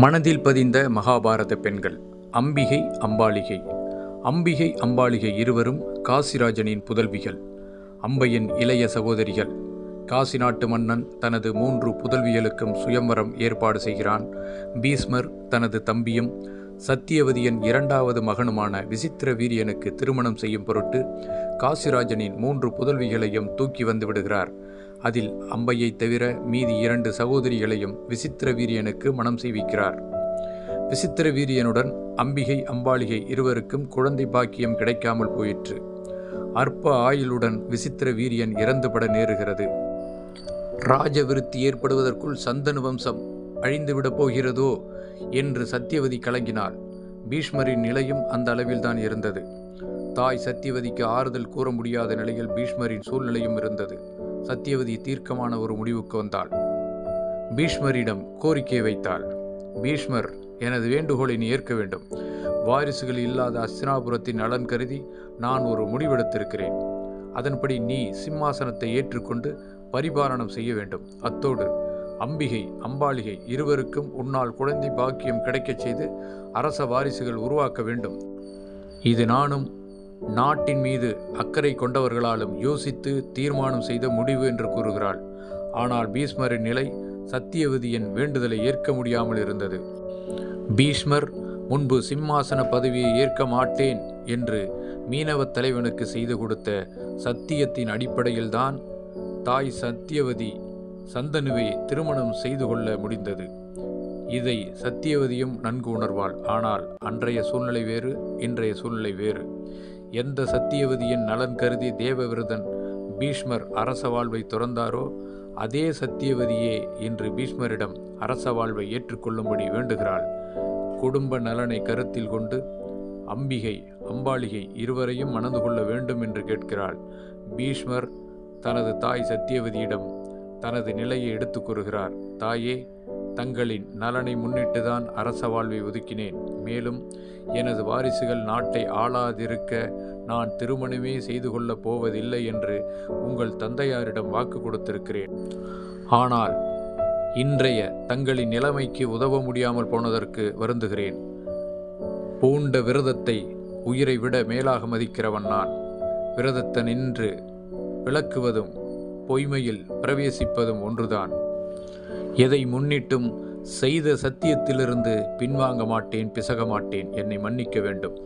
மனதில் பதிந்த மகாபாரத பெண்கள். அம்பிகை அம்பாளிகை. அம்பிகை அம்பாளிகை இருவரும் காசிராஜனின் புதல்விகள். அம்பையின் இளைய சகோதரிகள். காசி நாட்டு மன்னன் தனது மூன்று புதல்விகளுக்கும் சுயம்வரம் ஏற்பாடு செய்கிறான். பீஸ்மர் தனது தம்பியும் சத்தியவதியின் இரண்டாவது மகனுமான விசித்திர வீரியனுக்கு திருமணம் செய்யும் பொருட்டு காசிராஜனின் மூன்று புதல்விகளையும் தூக்கி வந்து விடுகிறார். அதில் அம்பையைத் தவிர மீதி இரண்டு சகோதரிகளையும் விசித்திர வீரியனுக்கு மனம் செய்விக்கிறார். விசித்திர வீரியனுடன் அம்பிகை அம்பாளிகை இருவருக்கும் குழந்தை பாக்கியம் கிடைக்காமல் போயிற்று. அற்ப ஆயுளுடன் விசித்திர வீரியன் இறந்துபட நேருகிறது. ராஜவிருத்தி ஏற்படுவதற்குள் சந்தனு வம்சம் அழிந்துவிடப் போகிறதோ என்று சத்தியவதி கலங்கினாள். பீஷ்மரின் நிலையும் அந்த அளவில்தான் இருந்தது. தாய் சத்தியவதிக்கு ஆறுதல் கூற முடியாத நிலையில் பீஷ்மரின் சூழ்நிலையும் இருந்தது. சத்தியவதி தீர்க்கமான ஒரு முடிவுக்கு வந்தாள். பீஷ்மரிடம் கோரிக்கை வைத்தாள். பீஷ்மர் எனது வேண்டுகோளை நீ ஏற்க வேண்டும். வாரிசுகள் இல்லாத அஸ்தினாபுரத்தின் நலன் கருதி நான் ஒரு முடிவெடுத்திருக்கிறேன். அதன்படி நீ சிம்மாசனத்தை ஏற்றுக்கொண்டு பரிபாலனம் செய்ய வேண்டும். அத்தோடு அம்பிகை அம்பாளிகை இருவருக்கும் உன்னால் குழந்தை பாக்கியம் கிடைக்கச் செய்து அரச வாரிசுகள் உருவாக்க வேண்டும். இது நானும் நாட்டின் மீது அக்கறை கொண்டவர்களாலும் யோசித்து தீர்மானம் செய்த முடிவு என்று கூறுகிறாள். ஆனால் பீஷ்மரின் நிலை சத்தியவதியின் வேண்டுதலை ஏற்க முடியாமல் இருந்தது. பீஷ்மர் முன்பு சிம்மாசன பதவியை ஏற்க மாட்டேன் என்று மீனவத் தலைவனுக்கு செய்து கொடுத்த சத்தியத்தின் அடிப்படையில்தான் தாய் சத்தியவதி சந்தனுவை திருமணம் செய்து கொள்ள முடிந்தது. இதை சத்தியவதியும் நன்கு உணர்வாள். ஆனால் அன்றைய சூழ்நிலை வேறு இன்றைய சூழ்நிலை வேறு. எந்த சத்தியவதியின் நலன் கருதி தேவவிரதன் பீஷ்மர் அரச வாழ்வை துறந்தாரோ அதே சத்தியவதியே இன்று பீஷ்மரிடம் அரச வாழ்வை ஏற்றுக்கொள்ளும்படி வேண்டுகிறாள். குடும்ப நலனை கருத்தில் கொண்டு அம்பிகை அம்பாளிகை இருவரையும் மணந்து கொள்ள வேண்டும் என்று கேட்கிறாள். பீஷ்மர் தனது தாய் சத்தியவதியிடம் தனது நிலையை எடுத்துக் கூறுகிறார். தாயே தங்களின் நலனை முன்னிட்டுதான் அரச வாழ்வை ஒதுக்கினேன். மேலும் எனது வாரிசுகள் நாட்டை ஆளாதிருக்க நான் திருமணமே செய்து கொள்ளப் போவதில்லை என்று உங்கள் தந்தையாரிடம் வாக்கு கொடுத்திருக்கிறேன். ஆனால் இன்றைய தங்களின் நிலைமைக்கு உதவ முடியாமல் போனதற்கு வருந்துகிறேன். பூண்ட விரதத்தை உயிரை விட மேலாக மதிக்கிறவன் நான். விரதத்தை நின்று விளக்குவதும் பொய்மையில் பிரவேசிப்பதும் ஒன்றுதான். எதை முன்னிட்டும் செய்த சத்தியத்திலிருந்து பின்வாங்க மாட்டேன் பிசக மாட்டேன் என்னை மன்னிக்க வேண்டும்.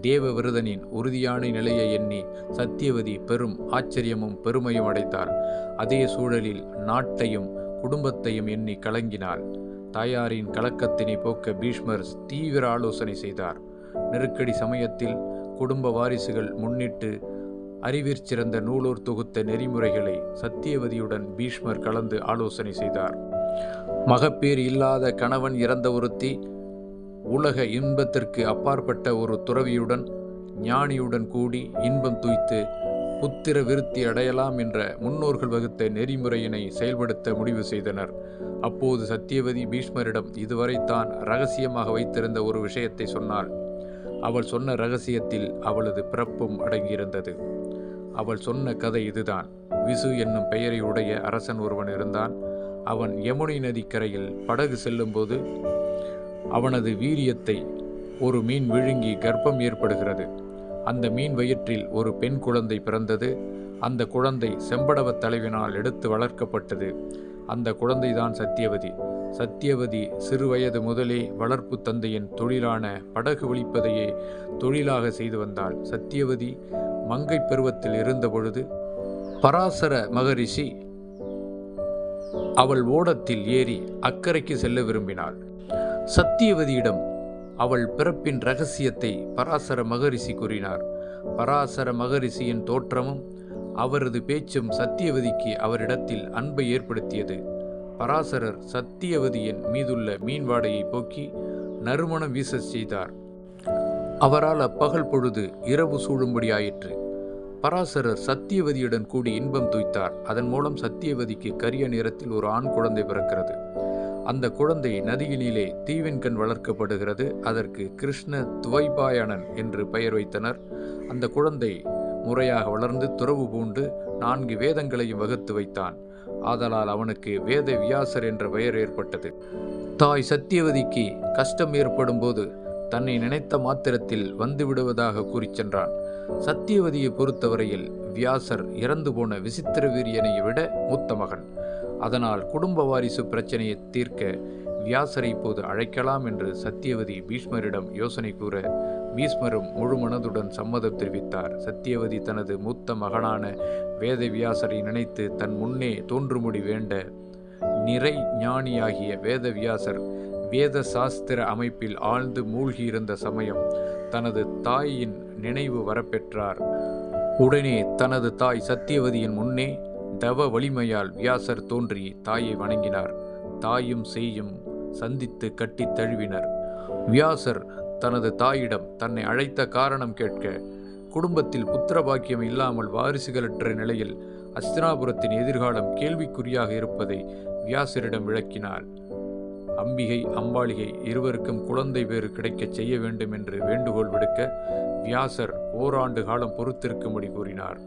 தேவ விரதனின் உறுதியான நிலையை எண்ணி சத்தியவதி பெரும் ஆச்சரியமும் பெருமையும் அடைத்தார் அதே சூழலில் நாட்டையும் குடும்பத்தையும் எண்ணி கலங்கினாள். தாயாரின் கலக்கத்தினை போக்க பீஷ்மர் தீவிர ஆலோசனை செய்தார். நெருக்கடி சமயத்தில் குடும்ப வாரிசுகள் முன்னிட்டு அறிவிற்சிறந்த நூலோர் தொகுத்த நெறிமுறைகளை சத்தியவதியுடன் பீஷ்மர் கலந்து ஆலோசனை செய்தார். மகப்பேறு இல்லாத கணவன் இறந்த ஒருத்தி உலக இன்பத்திற்கு அப்பாற்பட்ட ஒரு துறவியுடன் ஞானியுடன் கூடி இன்பம் துய்த்து புத்திர விருத்தி அடையலாம் என்ற முன்னோர்கள் வகுத்த நெறிமுறையினை செயல்படுத்த முடிவு செய்தனர். அப்போது சத்தியவதி பீஷ்மரிடம் இதுவரை தான் ரகசியமாக வைத்திருந்த ஒரு விஷயத்தை சொன்னாள். அவள் சொன்ன ரகசியத்தில் அவளது பிறப்பும் அடங்கியிருந்தது. அவள் சொன்ன கதை இதுதான். விசு என்னும் பெயரை உடைய அரசன் ஒருவன் இருந்தான். அவன் யமுனை நதிக்கரையில் படகு செல்லும்போது அவனது வீரியத்தை ஒரு மீன் விழுங்கி கர்ப்பம் ஏற்படுகிறது. அந்த மீன் வயிற்றில் ஒரு பெண் குழந்தை பிறந்தது. அந்த குழந்தை செம்படவத் தலைவினால் எடுத்து வளர்க்கப்பட்டது. அந்த குழந்தைதான் சத்தியவதி சத்தியவதி சிறுவயது முதலே வளர்ப்பு தந்தையின் தொழிலான படகு ஒழிப்பதையே தொழிலாக செய்து வந்தாள். சத்தியவதி மங்கை பருவத்தில் இருந்தபொழுது பராசர மகரிஷி அவள் ஓடத்தில் ஏறி அக்கறைக்கு செல்ல விரும்பினாள். சத்தியவதியிடம் அவள் பிறப்பின் ரகசியத்தை பராசர மகரிஷி கூறினார். பராசர மகரிஷியின் தோற்றமும் அவரது பேச்சும் சத்தியவதிக்கு அவரிடத்தில் அன்பை ஏற்படுத்தியது. பராசரர் சத்தியவதியின் மீதுள்ள மீன்வாடையை போக்கி நறுமணம் வீச செய்தார். அவரால் அப்பகல் பொழுது இரவு சூழும்படி ஆயிற்று பராசரர் சத்தியவதியுடன் கூடி இன்பம் துய்த்தார். அதன் மூலம் சத்தியவதிக்கு கரிய நிறத்தில் ஒரு ஆண் குழந்தை பிறக்கிறது. அந்த குழந்தை நதியினிலே தீவின் கண் வளர்க்கப்படுகிறது. அதற்கு கிருஷ்ண துவைபாயணன் என்று பெயர் வைத்தனர். அந்த குழந்தை முறையாக வளர்ந்து துறவு பூண்டு நான்கு வேதங்களையும் வகுத்து வைத்தான். ஆதலால் அவனுக்கு வேத வியாசர் என்ற பெயர் ஏற்பட்டது. தாய் சத்தியவதிக்கு கஷ்டம் ஏற்படும் போது தன்னை நினைத்த மாத்திரத்தில் வந்துவிடுவதாக கூறிச் சென்றான். சத்தியவதியை பொறுத்தவரையில் வியாசர் இறந்து போன விசித்திர வீரியனை விட மூத்த மகன். அதனால் குடும்ப வாரிசு பிரச்சனையை தீர்க்க வியாசரை இப்போது அழைக்கலாம் என்று சத்தியவதி பீஷ்மரிடம் யோசனை கூற பீஷ்மரும் முழு மனதுடன் சம்மதம் தெரிவித்தார். சத்தியவதி தனது மூத்த மகனான வேதவியாசரை நினைத்து தன் முன்னே தோன்றுமுடி வேண்ட நிறை ஞானியாகிய வேதவியாசர் வேத சாஸ்திர அமைப்பில் ஆழ்ந்து மூழ்கியிருந்த சமயம் தனது தாயின் நினைவு வரப்பெற்றார். உடனே தனது தாய் சத்தியவதியின் முன்னே தவ வலிமையால் வியாசர் தோன்றி தாயை வணங்கினார். தாயும் செய்யும் சந்தித்து கட்டித் தழுவினர். வியாசர் தனது தாயிடம் தன்னை அழைத்த காரணம் கேட்க குடும்பத்தில் புத்திர பாக்கியம் இல்லாமல் வாரிசுகளற்ற நிலையில் அஸ்தினாபுரத்தின் எதிர்காலம் கேள்விக்குறியாக இருப்பதை வியாசரிடம் விளக்கினார். அம்பிகை அம்பாளிகை இருவருக்கும் குழந்தை பேறு கிடைக்கச் செய்ய வேண்டும் என்று வேண்டுகோள் விடுக்க வியாசர் ஓராண்டு காலம் பொறுத்திருக்கும்படி கூறினார்.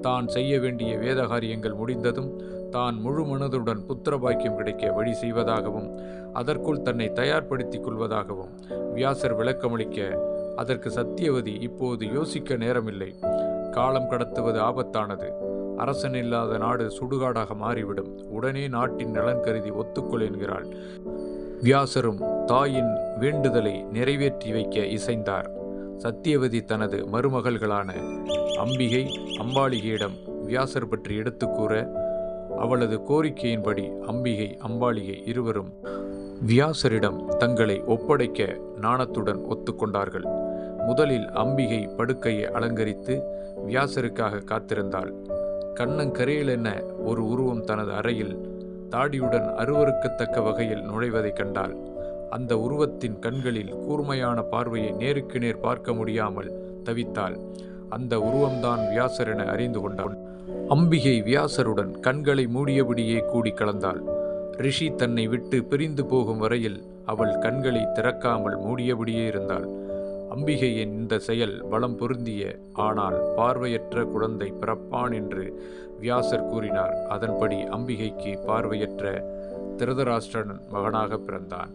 தான் செய்ய வேண்டிய வேத காரியங்கள் முடிந்ததும் தான் முழு மனதுடன் புத்திர பாக்கியம் கிடைக்க வழி செய்வதாகவும் அதற்குள் தன்னை தயார்படுத்திக் கொள்வதாகவும் வியாசர் விளக்கமளிக்க அதற்கு சத்தியவதி இப்போது யோசிக்க நேரமில்லை. காலம் கடத்துவது ஆபத்தானது. அரசன் இல்லாத நாடு சுடுகாடாக மாறிவிடும். உடனே நாட்டின் நலன் கருதி ஒத்துக்கொள் என்கிறாள். வியாசரும் தாயின் வேண்டுதலை நிறைவேற்றி வைக்க இசைந்தார். சத்தியவதி தனது மருமகள்களான அம்பிகை அம்பாளிகையிடம் வியாசர் பற்றி எடுத்து கூற அவளது கோரிக்கையின்படி அம்பிகை அம்பாளிகை இருவரும் வியாசரிடம் தங்களை ஒப்படைக்க நாணத்துடன் ஒத்துக்கொண்டார்கள். முதலில் அம்பிகை படுக்கையை அலங்கரித்து வியாசருக்காக காத்திருந்தாள். கண்ணங்கரையில் கரையிலென ஒரு உருவம் தனது அறையில் தாடியுடன் அருவருக்கத்தக்க வகையில் நுழைவதைக் கண்டாள். அந்த உருவத்தின் கண்களில் கூர்மையான பார்வையை நேருக்கு நேர் பார்க்க முடியாமல் தவித்தாள். அந்த உருவம்தான் வியாசர் என அறிந்து கொண்டாள் அம்பிகை வியாசருடன் கண்களை மூடியபடியே கூடி கலந்தாள். ரிஷி தன்னை விட்டு பிரிந்து போகும் வரையில் அவள் கண்களை திறக்காமல் மூடியபடியே இருந்தாள். அம்பிகையின் இந்த செயல் பலம் பொருந்திய ஆனால் பார்வையற்ற குழந்தை பிறப்பான் என்று வியாசர் கூறினார். அதன்படி அம்பிகைக்கு பார்வையற்ற திருதராஷ்டிரன் மகனாக பிறந்தான்.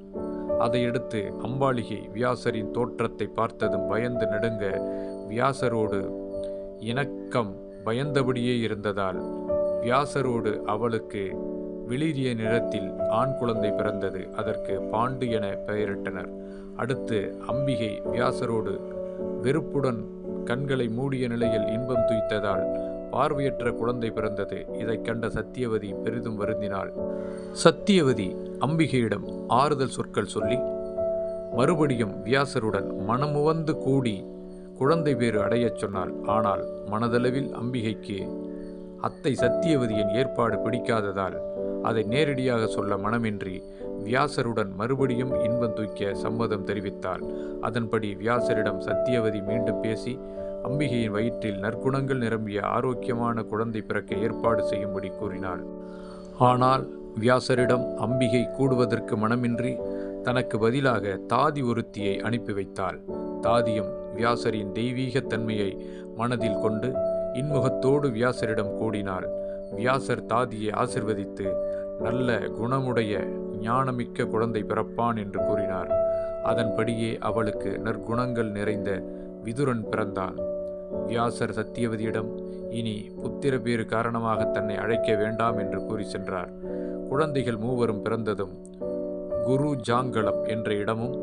அதையடுத்து அம்பாளிகை வியாசரின் தோற்றத்தை பார்த்ததும் பயந்து நடுங்க வியாசரோடு இணக்கம் பயந்தபடியே இருந்ததால் வியாசரோடு அவளுக்கு வெளிரிய நிறத்தில் ஆண் குழந்தை பிறந்தது அதற்கு பாண்டு என பெயரிட்டனர். அடுத்து அம்பிகை வியாசரோடு வெறுப்புடன் கண்களை மூடிய நிலையில் இன்பம் துய்த்ததால் பார்வையற்ற குழந்தை பிறந்தது. இதைக் கண்ட சத்தியவதி பெரிதும் வருந்தினாள். சத்தியவதி அம்பிகையிடம் ஆறுதல் சொற்கள் சொல்லி மறுபடியும் வியாசருடன் மனமுவந்து கூடி குழந்தை பேறு அடையச் சொன்னாள். ஆனால் மனதளவில் அம்பிகைக்கு அத்தை சத்தியவதியின் ஏற்பாடு பிடிக்காததால் அதை நேரடியாக சொல்ல மனமின்றி வியாசருடன் மறுபடியும் இன்பம் தூக்கிய சம்மதம் தெரிவித்தாள். அதன்படி வியாசரிடம் சத்தியவதி மீண்டும் பேசி அம்பிகையின் வயிற்றில் நற்குணங்கள் நிரம்பிய ஆரோக்கியமான குழந்தை பிறக்க ஏற்பாடு செய்யும்படி கூறினாள். ஆனால் வியாசரிடம் அம்பிகை கூடுவதற்கு மனமின்றி தனக்கு பதிலாக தாதி ஒருத்தியை அனுப்பி வைத்தாள். தாதியும் வியாசரின் தெய்வீகத் தன்மையை மனதில் கொண்டு இன்முகத்தோடு வியாசரிடம் கூடினாள். வியாசர் தாதியை ஆசிர்வதித்து நல்ல குணமுடைய ஞானமிக்க குழந்தை பிறப்பான் என்று கூறினார். அதன்படியே அவளுக்கு நற்குணங்கள் நிறைந்த விதுரன் பிறந்தான். வியாசர் சத்தியவதியிடம் இனி புத்திர பேறு காரணமாக தன்னை அழைக்க வேண்டாம் என்று கூறி சென்றார். குழந்தைகள் மூவரும் பிறந்ததும் குரு ஜாங்கலம் என்ற இடமும்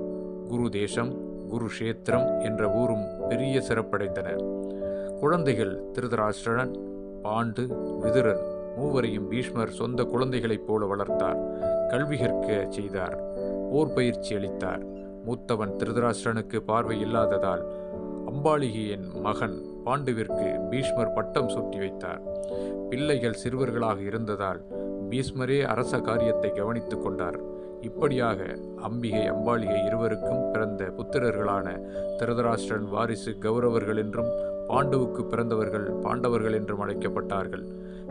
குரு தேசம் குரு கஷேத்திரம் என்ற ஊரும் பெரிய சிறப்படைந்தன குழந்தைகள் திருதராஷ்டிரன் பாண்டு விதுரன் மூவரையும் பீஷ்மர் சொந்த குழந்தைகளைப் போல வளர்த்தார். கல்வி கற்க செய்தார். போர் பயிற்சி அளித்தார். மூத்தவன் திருதராஷ்டிரனுக்கு பார்வை இல்லாததால் அம்பாளிகையின் மகன் பாண்டுவிற்கு பீஷ்மர் பட்டம் சூட்டி வைத்தார். பிள்ளைகள் சிறுவர்களாக இருந்ததால் பீஷ்மரே அரச காரியத்தை கவனித்துக் கொண்டார். இப்படியாக அம்பிகை அம்பாளிகை இருவருக்கும் பிறந்த புத்திரர்களான திருதராஷ்டிரன் வாரிசு கௌரவர்கள் என்றும் பாண்டுவுக்கு பிறந்தவர்கள் பாண்டவர்கள் என்றும் அழைக்கப்பட்டார்கள்.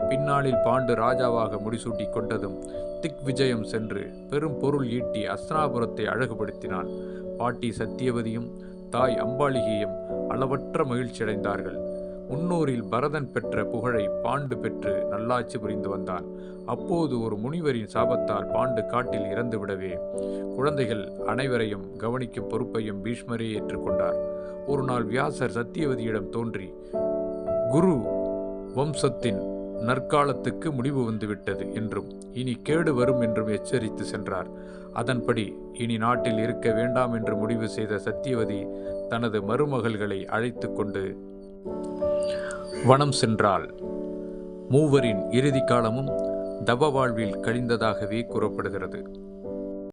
பின்னாளில் பாண்டு ராஜாவாக முடிசூட்டி கொண்டதும் திக் விஜயம் சென்று பெரும் பொருள் ஈட்டி அஸ்தினாபுரத்தை அழகுபடுத்தினான். பாட்டி சத்தியவதியும் தாய் அம்பாலிகையும் அளவற்ற மகிழ்ச்சியடைந்தார்கள். முன்னூரில் பரதன் பெற்ற புகழை பாண்டு பெற்று நல்லாட்சி புரிந்து வந்தான் அப்போது ஒரு முனிவரின் சாபத்தால் பாண்டு காட்டில் இறந்து விடவே குழந்தைகள் அனைவரையும் கவனிக்கும் பொறுப்பையும் பீஷ்மரே ஏற்றுக்கொண்டார் ஒரு நாள் வியாசர் சத்தியவதியிடம் தோன்றி குரு வம்சத்தின் நற்காலத்துக்கு முடிவு வந்துவிட்டது என்றும் இனி கேடு வரும் என்றும் எச்சரித்து சென்றார். அதன்படி இனி நாட்டில் இருக்க வேண்டாம் என்று முடிவு செய்த சத்தியவதி தனது மருமகள்களை அழைத்து கொண்டு வனம் சென்றாள். மூவரின் இறுதி காலமும் தவ வாழ்வில் கழிந்ததாகவே கூறப்படுகிறது.